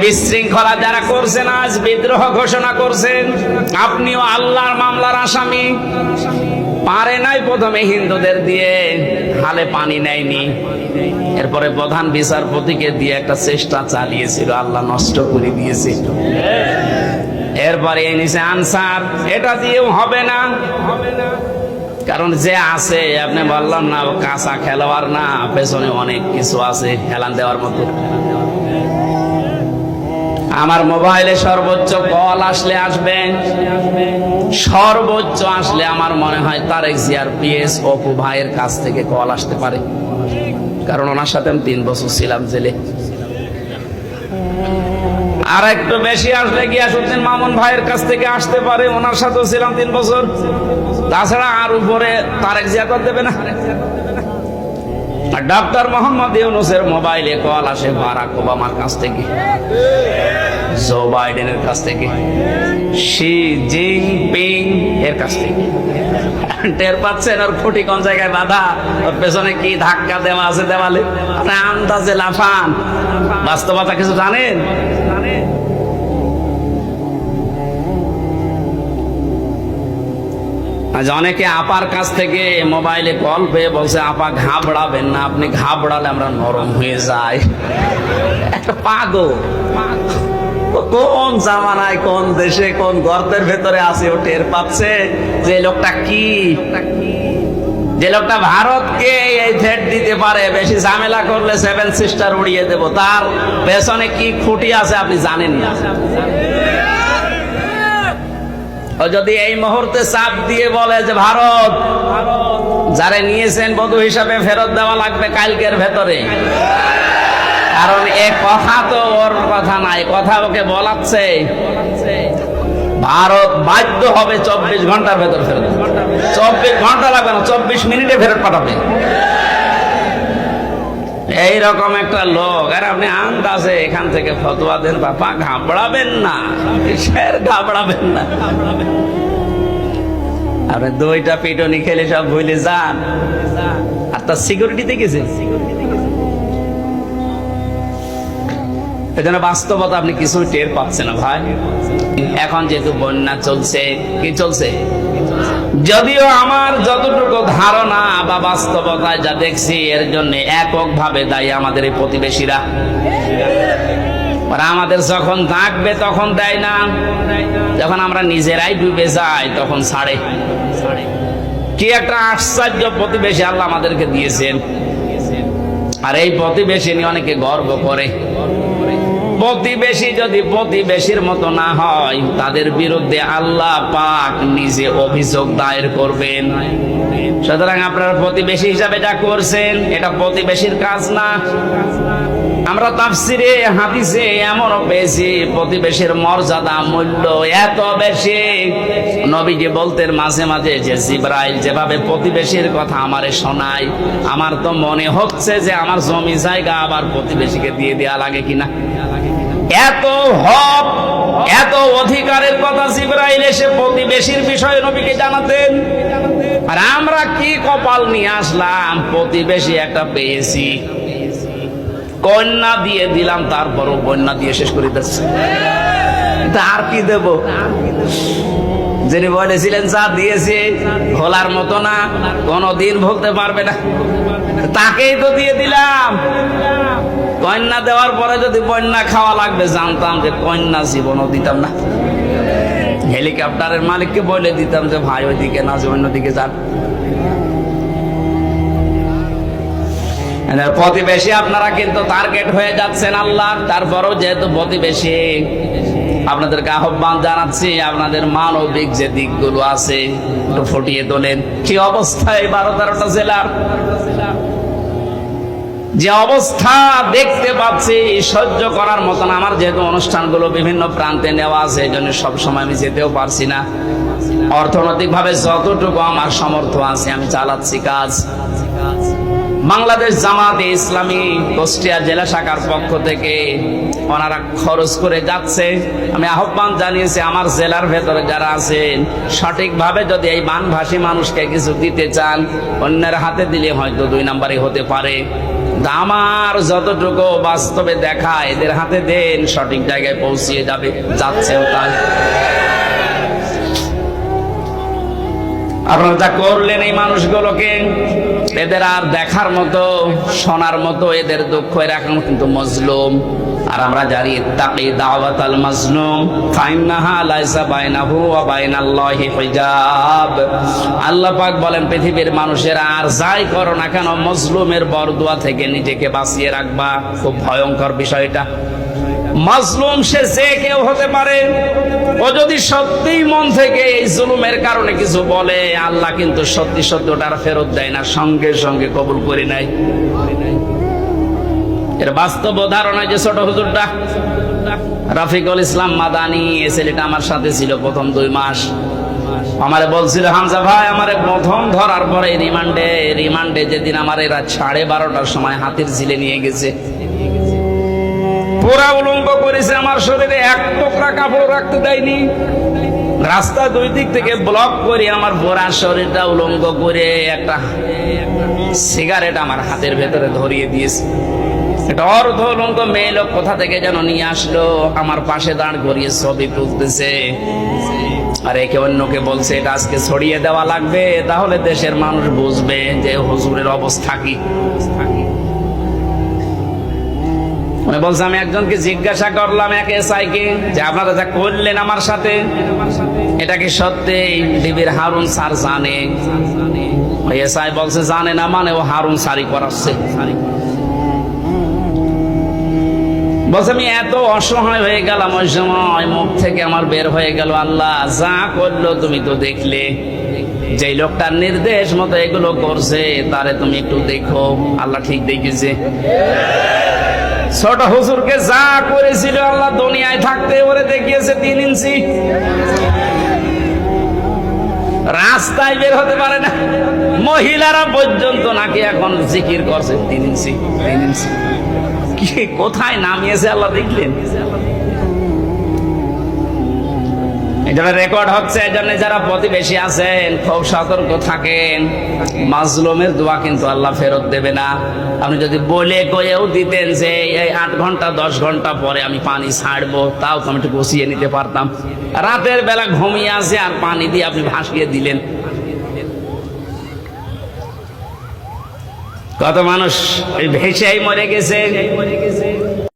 বিশৃঙ্খলা যারা করছেন, আজ বিদ্রোহ ঘোষণা করছেন। আপনিও আল্লাহর মামলার আসামি। পারে নাই প্রথমে হিন্দুদের দিয়ে, হালে পানি নেয়নি। এরপরে প্রধান বিচারপতিকে দিয়ে একটা চেষ্টা চালিয়েছিল, আল্লাহ নষ্ট করে দিয়েছিল এরপরে নিচে আনসার। এটা দিয়েও হবে না হবে না। কারণ যে আছে, আপনি বললাম না, কাঁচা খেলোয়াড় না, পেছনে অনেক কিছু আছে, হেলান দেওয়ার মতো। আমার মোবাইলে সর্বোচ্চ কল আসলে আসবে। সর্বোচ্চ আসলে আমার মনে হয় তারেক জিয়ার পিএস অপু ভাইয়ের কাছ থেকে কল আসতে পারে। কারণ ওনার সাথে আমি তিন বছর ছিলাম জেলে। আর একটু বেশি আসলে গিয়াসুদ্দিন মামুন ভাইয়ের কাছ থেকে আসতে পারে? ওনার সাথেও ছিলাম তিন বছর। তাছাড়া আর উপরে তারেক জিয়া কর দেবে না। আর ডক্টর মোহাম্মদ ইউনুসের মোবাইলে কল আসে বারাক ওবামার কাছ থেকে, জো বাইডেনের কাছ থেকে, শি জিং পিং এর কাছ থেকে। টের পাচ্ছেন ওর খুঁটি কোন জায়গায় বাধা ওর পেছনে কি ধাক্কা দেওয়া আছে দেওয়ালে? আন্দাজে লাফান। বাস্তবতা কিছু জানেন? আজ অনেকে আপার কাছ থেকে মোবাইলে কল পেয়ে বলছে, আপা, ঘাবড়াবেন না, আপনি ঘাবড়ালে আমরা নরম হয়ে যাই। একটা পাগল। কোন জামানায়, কোন দেশে, কোন গর্তের ভেতরে আছে, ও টের পাচ্ছে যে লোকটা কি? যে লোকটা ভারতকে এই থ্রেট দিতে পারে, বেশি ঝামেলা করলে সেভেন সিস্টার উড়িয়ে দেব। তার পেছনে কি খুঁটি আছে আপনি জানেন না? যদি এই মুহূর্তে চাপ দিয়ে বলে যে ভারত, যারে নিয়েছেন বধু হিসাবে ফেরত দেওয়া লাগবে কালকের ভেতরে। কারণ এ কথা তো ওর কথা নাই, কথা ওকে বলাচ্ছে। ভারত বাধ্য হবে চব্বিশ ঘণ্টার ভেতর ফেরত। চব্বিশ ঘণ্টা লাগবে না, চব্বিশ মিনিটে ফেরত পাঠাবে। এইরকম একটা লোক। আর আপনি আন্দাজে এখান থেকে ফতোয়া দেন বাপা ঘাবড়াবেন না। কিসের ঘাবড়াবেন না? আপনি দুইটা পিটনি খেলে সব ভুলে যান। আর তার সিকিউরিটি দেখেছেন? এজন্য বাস্তবতা আপনি কিছু টের পাচ্ছেন না ভাই। এখন যেহেতু বন্যা চলছে, কি চলছে? যদিও আমার যতটুকু ধারণা বা বাস্তবতায় যা দেখছি, এর জন্য এককভাবে দায়ী আমাদের এই প্রতিবেশীরা। আমাদের যখন ডাকবে, তখন দেয় না। যখন আমরা নিজেরাই ডুবে যাই, তখন ছাড়ে। কি একটা আশ্চর্য প্রতিবেশী আল্লাহ আমাদেরকে দিয়েছেন। আর এই প্রতিবেশী নিয়ে অনেকে গর্ব করে। প্রতিবেশী যদি প্রতিবেশীর মতো না হয়, তাদের বিরুদ্ধে আল্লাহ পাক নিজে অভিযোগ দায়ের করবেন। সুতরাং আপনারা প্রতিবেশী হিসাবে যা করছেন, এটা প্রতিবেশীর কাজ না। আমরা তাফসিরে, হাদিসে এমন বেশি প্রতিবেশীর মর্যাদা মূল্য এত বেশি। নবীজি বলতেন মাঝে মাঝে যে, জিব্রাইল, যেভাবে প্রতিবেশীর কথা আমারে শোনায়, আমার তো মনে হচ্ছে যে আমার জমি জায়গা আবার প্রতিবেশীকে দিয়ে দেওয়া লাগে কিনা? এত হক, এত অধিকারের কথা জিব্রাইল এসে প্রতিবেশীর বিষয়ে নবীকে জানাতেন। আর আমরা কি কপাল নিয়ে আসলাম? প্রতিবেশী একটা পেয়েছি। কন্যা দিয়ে দিলাম, তারপরও কন্যা দিয়ে শেষ করে দিচ্ছে। আর কি দেব? যিনি বলেছিলেন যা দিয়েছে, ভোলার মতো না, কোনদিন ভুলতে পারবে না। তাকেই তো দিয়ে দিলাম। কন্যা দেওয়ার পরে যদি কন্যা খাওয়া লাগবে, জানতাম যে কন্যা জীবনও দিতাম না। হেলিকপ্টারের মালিককে বলে দিতাম যে, ভাই, ওইদিকে না, যে অন্যদিকে যান। প্রতিবেশী আপনারা কিন্তু টার্গেট হয়ে যাচ্ছেন আল্লাহ। তারপরও যেহেতু প্রতিবেশী আপনাদেরকে আহ্বান জানাচ্ছি, আপনাদের মানবিক যে দিকগুলো আছে, একটু ফুটিয়ে তোলেন। কি অবস্থা এই বারো তেরোটা জেলার? যে অবস্থা দেখতে পাচ্ছি, সহ্য করার মতন আমার যেহেতু অনুষ্ঠানগুলো বিভিন্ন প্রান্তে নেওয়া আছে, এই জন্য সবসময় আমি যেতেও পারছি না। অর্থনৈতিক ভাবে যতটুকু আমার সমর্থ আছে, আমি চালাচ্ছি কাজ। বাংলাদেশ জামাতে ইসলামী কুষ্টিয়া জেলা শাখার পক্ষ থেকে ওনারা খরচ করে যাচ্ছে। আমি আহ্বান জানিয়েছি, আমার জেলার ভেতরে যারা আছেন, সঠিকভাবে যদি এই বানভাসী মানুষকে কিছু দিতে চান, অন্যের হাতে দিলে হয়তো দুই নাম্বারই হতে পারে। আমার যতটুকু বাস্তবে দেখা এদের হাতে দেন, সঠিক জায়গায় পৌঁছিয়ে যাবে, যাচ্ছেও তাই। আপনারা যা করলেন এই মানুষগুলোকে এদের আর দেখার মতো, শোনার মতো এদের দুঃখ, এর কিন্তু মজলুম। আর আমরা জানি তাকি দাওয়াত আল মাজলুম, ফাইন্নাহা লাইসা বাইনাহু ওয়া বাইনাল্লাহি হিজাব। আল্লাহ পাক বলেন, পৃথিবীর মানুষেরা আর যাই করো না কেন, মজলুমের বরদুয়া থেকে নিজেকে বাঁচিয়ে রাখবা। খুব ভয়ঙ্কর বিষয়টা। মাজলুম সে যে কেউ হতে পারে, ও যদি সত্যিই মন থেকে এই জুলুমের কারণে কিছু বলে, আল্লাহ কিন্তু সত্যি সত্যি ওটার ফেরত দেয় না, সঙ্গে সঙ্গে কবুল করে নেয়। এর বাস্তব হয় যে ছোট হুজুরটা, রাফিকুল ইসলাম মাদানি এ ছেলেটা আমার সাথে ছিল প্রথম দুই মাস। আমারে বলছিল, হামজা ভাই, আমারে প্রথম ধরার পরে রিমান্ডে রিমান্ডে যেদিন আমার এরা সাড়ে বারোটার সময় হাতির ঝিলে নিয়ে গেছে। পুরা উলঙ্গ করেছে আমার শরীরে, এক টুকরা কাপড় রাখতে দেয়নি। রাস্তা দুই দিক থেকে ব্লক করে আমার বোরা শরীরটা উলঙ্গ করে একটা সিগারেট আমার হাতের ভেতরে ধরিয়ে দিয়েছে। এটা অর্ধ উলঙ্গ মেয়ে লোক কোথা থেকে যেন নিয়ে আসলো, আমার পাশে দাঁড় করিয়ে ছবি তুলতেছে। আর একে অন্যকে বলছে, এটা আজকে ছড়িয়ে দেওয়া লাগবে, তাহলে দেশের মানুষ বুঝবে যে হুজুরের অবস্থা কি। উনি বলছে, আমি একজনকে জিজ্ঞাসা করলাম এক এসআইকে যে, আপনারা যা করলেন আমার সাথে, এটা কি সত্যি? ডিবির হারুন স্যার জানে। ওই এসআই বলছে, জানে না মানে ও হারুন সারি করাচ্ছে। বলছে, আমি এত অসহায় হয়ে গেলাম ওই সময়, মুখ থেকে আমার বের হয়ে গেল আল্লাহ, যা করল তুমি তো দেখলে। যে লোকটার নির্দেশ মতো এগুলো করছে, তারে তুমি একটু দেখো। আল্লাহ ঠিক দেখেছে ছোট হুজুরকে যা করেছিল আল্লাহ দুনিয়ায় থাকতে ওরে দেখিয়েছে তিন ইঞ্চি। রাস্তায় বের হতে পারে না। মহিলারা পর্যন্ত নাকি এখন জিকির করছে তিন ইঞ্চি তিন ইঞ্চি। কোথায় নামিয়েছে আল্লাহ দেখলেন? এটা রেকর্ড হচ্ছে, এই জন্য যারা প্রতিবেশী আছেন, খুব সতর্ক থাকেন। মাজলুমের দোয়া কিন্তু আল্লাহ ফেরত দেবে না। আপনি যদি বলে কয়েও দিতেন যে, এই আট ঘণ্টা, দশ ঘণ্টা পরে আমি পানি ছাড়বো তাও তো আমি একটু বসিয়ে নিতে পারতাম। রাতের বেলা ঘুমিয়ে আসে আর পানি দিয়ে আপনি ভাসিয়ে দিলেন। কত মানুষ ভেসেই মরে গেছে।